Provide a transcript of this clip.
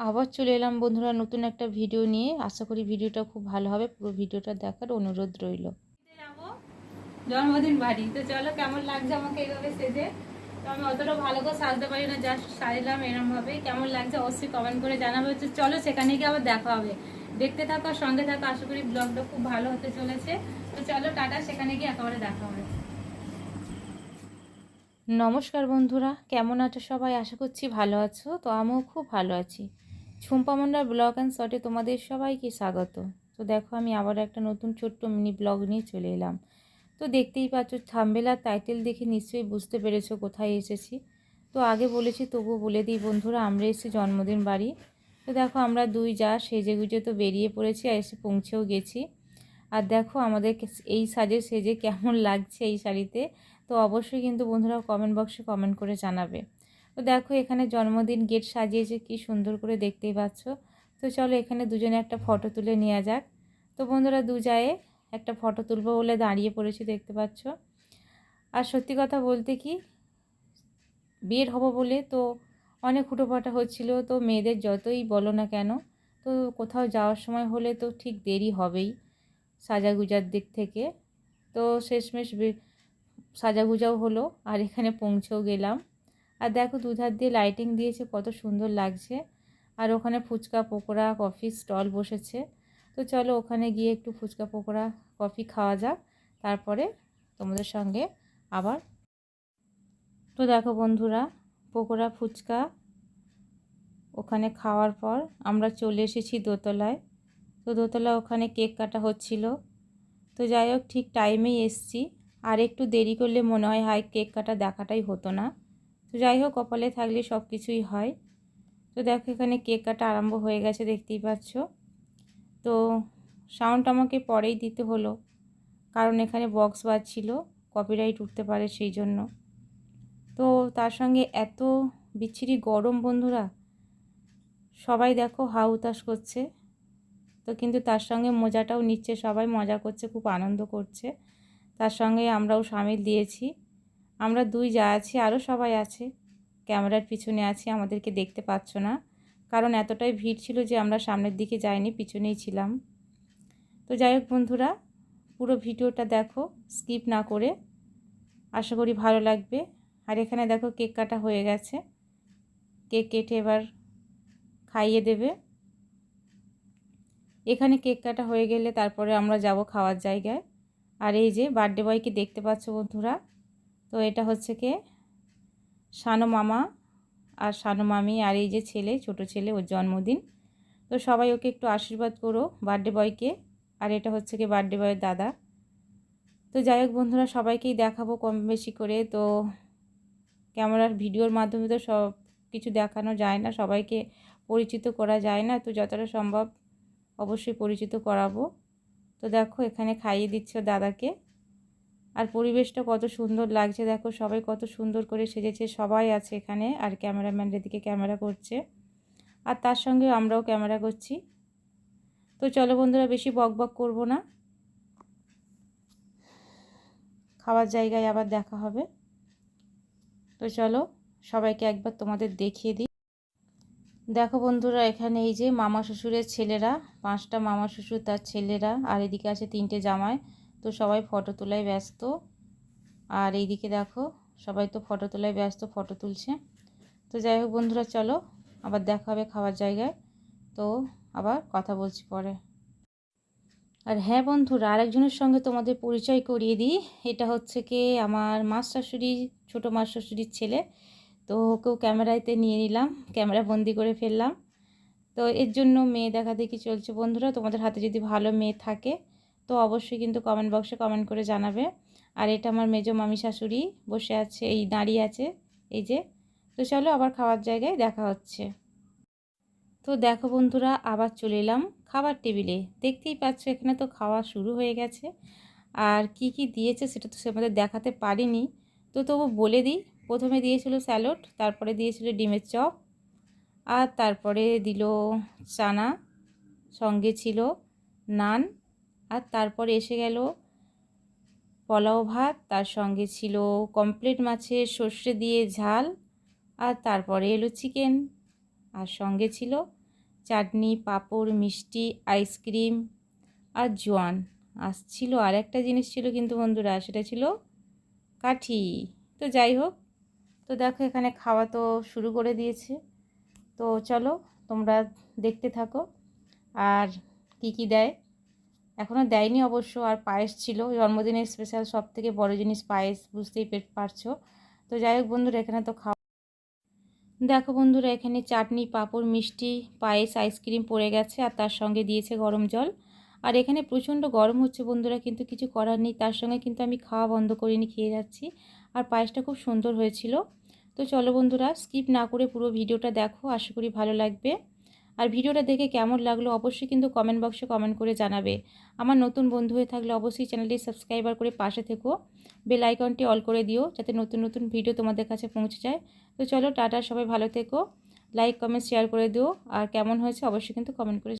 আবার চলে এলাম বন্ধুরা নতুন একটা ভিডিও নিয়ে। আশা করি ভিডিওটা খুব ভালো হবে। পুরো ভিডিওটা দেখার অনুরোধ রইল। জন্মদিন বাড়ি। তো চলো কেমন লাগছে আমাকে এইভাবে সেজে? তো আমি অতটা ভালো করে সাজতে পারি না জাস্ট সাজলাম এরম ভাবে কেমন লাগছে অবশ্যই কমেন্ট করে জানাবে। হচ্ছে চলো সেখানে গিয়ে আবার দেখা হবে। দেখতে থাকো আর সঙ্গে থাকো। আশা করি ব্লগটা খুব ভালো হতে চলেছে। তো চলো টাটা সেখানে গিয়ে একেবারে দেখা হবে। নমস্কার বন্ধুরা কেমন আছো সবাই? আশা করছি ভালো আছো। তো আমিও খুব ভালো আছি। ঝুম্পা মন্ডার ব্লগ অ্যান্ড শটে তোমাদের সবাইকে স্বাগত। তো দেখো, আমি আবার একটা নতুন ছোট্ট মিনি ব্লগ নিয়ে চলে এলাম। তো দেখতেই পাচ্ছ, থাম্বেলার টাইটেল দেখে নিশ্চয়ই বুঝতে পেরেছ কোথায় এসেছি। তো আগে বলেছি, তবুও বলে দিই বন্ধুরা, আমরা এসেছি জন্মদিন বাড়ি। তো দেখো, আমরা দুই যা সেজে গুজে তো বেরিয়ে পড়েছি আর এসে পৌঁছেও গেছি। আর দেখো, আমাদের এই সাজে সেজে কেমন লাগছে এই শাড়িতে। তো অবশ্যই কিন্তু বন্ধুরা কমেন্ট বক্সে কমেন্ট করে জানাবে। তো দেখো এখানে জন্মদিন গেট সাজিয়েছে, কি সুন্দর করে দেখতেই পাচ্ছ। তো চলো এখানে দুজনে একটা ফটো তুলে নেওয়া যাক। তো বন্ধুরা দু জায়ে একটা ফটো তুলবো বলে দাঁড়িয়ে পড়েছি, দেখতে পাচ্ছ। আর সত্যি কথা বলতে কি বিয়ের হব বলে তো অনেক হুটোপাটা হচ্ছিল, তো মেয়েদের যতই বলো না কেন, তো কোথাও যাওয়ার সময় হলে তো ঠিক দেরি হবেই সাজাগুজার দিক থেকে। তো শেষমেশ সাজাগুজাও হলো, আর এখানে পৌঁছেও গেলাম। আর দেখো দুধার দিয়ে লাইটিং দিয়েছে, কত সুন্দর লাগছে। আর ওখানে ফুচকা, পকোড়া কফি স্টল বসেছে। তো চলো ওখানে গিয়ে একটু ফুচকা, পকোড়া কফি খাওয়া যাক। তারপরে তোমাদের সঙ্গে আবার। তো দেখো বন্ধুরা, পকোড়া, ফুচকা ওখানে খাওয়ার পর আমরা চলে এসেছি দোতলায়। তো দোতলা ওখানে কেক কাটা হচ্ছিল। তো যাই হোক, ঠিক টাইমেই এসছি। আর একটু দেরি করলে মনে হয় হাই কেক কাটা দেখাটাই হতো না। যাই হোক, কপালে থাকলে সব কিছুই হয়। তো দেখো এখানে কেক কাটা আরম্ভ হয়ে গেছে, দেখতেই পাচ্ছ। তো সাউন্ড আমাকে পরেই দিতে হলো, কারণ এখানে বক্স বাজছিল কপিরাইট উঠতে পারে সেই জন্য। তো তার সঙ্গে এত বিচ্ছিরি গরম, বন্ধুরা। সবাই দেখো হা উতাস করছে। তো কিন্তু তার সঙ্গে মজাটাও নিচ্ছে, সবাই মজা করছে, খুব আনন্দ করছে। তার সঙ্গে আমরাও সামিল দিয়েছি। আমরা দুই যা আছি, আরও সবাই আছে। ক্যামেরার পিছনে আছি, আমাদেরকে দেখতে পাচ্ছ না। কারণ এতটাই ভিড় ছিল যে আমরা সামনের দিকে যাইনি, পিছনেই ছিলাম। তো যাই হোক বন্ধুরা, পুরো ভিডিওটা দেখো, স্কিপ না করে। আশা করি ভালো লাগবে। আর এখানে দেখো কেক কাটা হয়ে গেছে। কেক কেটে এবার খাইয়ে দেবে। এখানে কেক কাটা হয়ে গেলে তারপরে আমরা যাব খাওয়ার জায়গায়। আর এই যে বার্থডে বয়কে দেখতে পাচ্ছ বন্ধুরা তো এটা হচ্ছে কে? সানো মামা আর সানো মামি আর এই যে ছেলে, ছোট ছেলে, ওর জন্মদিন। তো সবাই ওকে একটু আশীর্বাদ করো বার্থডে বয়কে আর এটা হচ্ছে কি? বার্থডে বয়ের দাদা। তো যাই হোক বন্ধুরা, সবাইকেই দেখাবো কম বেশি করে। তো ক্যামেরার ভিডিওর মাধ্যমে তো সব কিছু দেখানো যায় না, সবাইকে পরিচিত করা যায় না। তো যতটা সম্ভব অবশ্যই পরিচিত করাবো। তো দেখো এখানে খাইয়ে দিচ্ছে দাদাকে। আর পরিবেশটা কত সুন্দর লাগছে। দেখো সবাই কত সুন্দর করে সেজেছে, সবাই আছে এখানে আর ক্যামেরাম্যানদের দিকে ক্যামেরা করছে। আর তার সঙ্গে আমরাও ক্যামেরা করছি। তো চলো বন্ধুরা, বেশি বক বক করব না। খাওয়ার জায়গায় আবার দেখা হবে। তো চলো সবাইকে একবার তোমাদের দেখিয়ে দিই। দেখো বন্ধুরা, এখানে এই যে মামা শ্বশুরের ছেলেরা, পাঁচটা মামা শ্বশুর তার ছেলেরা, আর এদিকে আছে তিনটে জামাই। তো সবাই ফটো তোলায় ব্যস্ত। আর এইদিকে দেখো, সবাই তো ফটো তোলায় ব্যস্ত, ফটো তুলছে। তো যাই হোক বন্ধুরা, চলো আবার দেখা হবে খাওয়ার জায়গায়। তো আবার কথা বলছি পরে। আর হ্যাঁ বন্ধুরা, আরেকজনের সঙ্গে তোমাদের পরিচয় করিয়ে দিই। এটা হচ্ছে কি আমার মাস শাশুড়ি ছোটো মাস শাশুড়ির ছেলে। তো ওকেও ক্যামেরাতে নিয়ে নিলাম, ক্যামেরা বন্দি করে ফেললাম। তো এর জন্য মেয়ে দেখা দেখি চলছে। বন্ধুরা, তোমাদের হাতে যদি ভালো মেয়ে থাকে তো অবশ্যই কিন্তু কমেন্ট বক্সে কমেন্ট করে জানাবে। আর এটা আমার মেজো মামি শাশুড়ি বসে আছে, এই দাঁড়িয়ে আছে, এই যে। তো চলো আবার খাওয়ার জায়গায় দেখা হচ্ছে। তো দেখো বন্ধুরা, আবার চলে এলাম খাবার টেবিলে। দেখতেই পাচ্ছ এখানে তো খাওয়া শুরু হয়ে গেছে। আর কি কি দিয়েছে সেটা তো সে আমাদের দেখাতে পারিনি। তো তবু বলে দিই, প্রথমে দিয়েছিল স্যালোড, তারপরে দিয়েছিল ডিমের চপ, আর তারপরে দিল চানা, সঙ্গে ছিল নান আর তারপরে এসে গেল পোলাও ভাত, তার সঙ্গে ছিল কমপ্লিট মাছের সর্ষে দিয়ে ঝাল আর তারপরে এলো চিকেন আর সঙ্গে ছিল চাটনি, পাঁপড়, মিষ্টি আইসক্রিম আর জোয়ান। আসছিল আর একটা জিনিস ছিল কিন্তু বন্ধুরা, সেটা ছিল কাঠি। তো যাই হোক, তো দেখো এখানে খাওয়া তো শুরু করে দিয়েছে। তো চলো তোমরা দেখতে থাকো আর কি কি দেয়। এখনও দেয়নি অবশ্য, আর পায়েস ছিল। জন্মদিনের স্পেশাল সব থেকে বড় জিনিস পায়েস, বুঝতেই পেট পারছ? তো যাই হোক বন্ধুরা, এখানে তো খাওয়া দেখো বন্ধুরা, এখানে চাটনি, পাঁপড়, মিষ্টি, পায়েস আইসক্রিম পড়ে গেছে, আর তার সঙ্গে দিয়েছে গরম জল। আর এখানে প্রচণ্ড গরম হচ্ছে বন্ধুরা, কিন্তু কিছু করার নেই। তার সঙ্গে কিন্তু আমি খাওয়া বন্ধ করিনি, খেয়ে যাচ্ছি। আর পায়েসটা খুব সুন্দর হয়েছিল। তো চলো বন্ধুরা স্কিপ না করে পুরো ভিডিওটা দেখো, আশা করি ভালো লাগবে। আর ভিডিওটা দেখে কেমন লাগল অবশ্যই কিন্তু কমেন্ট বক্সে কমেন্ট করে জানাবে। আমার নতুন বন্ধু হয়ে থাকলে অবশ্যই চ্যানেলটি সাবস্ক্রাইবার করে পাশে থেকো। বেল আইকনটি অল করে দিও যাতে নতুন নতুন ভিডিও তোমাদের কাছে পৌঁছে যায়। তো চলো টাটা, সবাই ভালো থেকো। লাইক কমেন্ট শেয়ার করে দিও। আর কেমন হয়েছে অবশ্যই কিন্তু কমেন্ট করে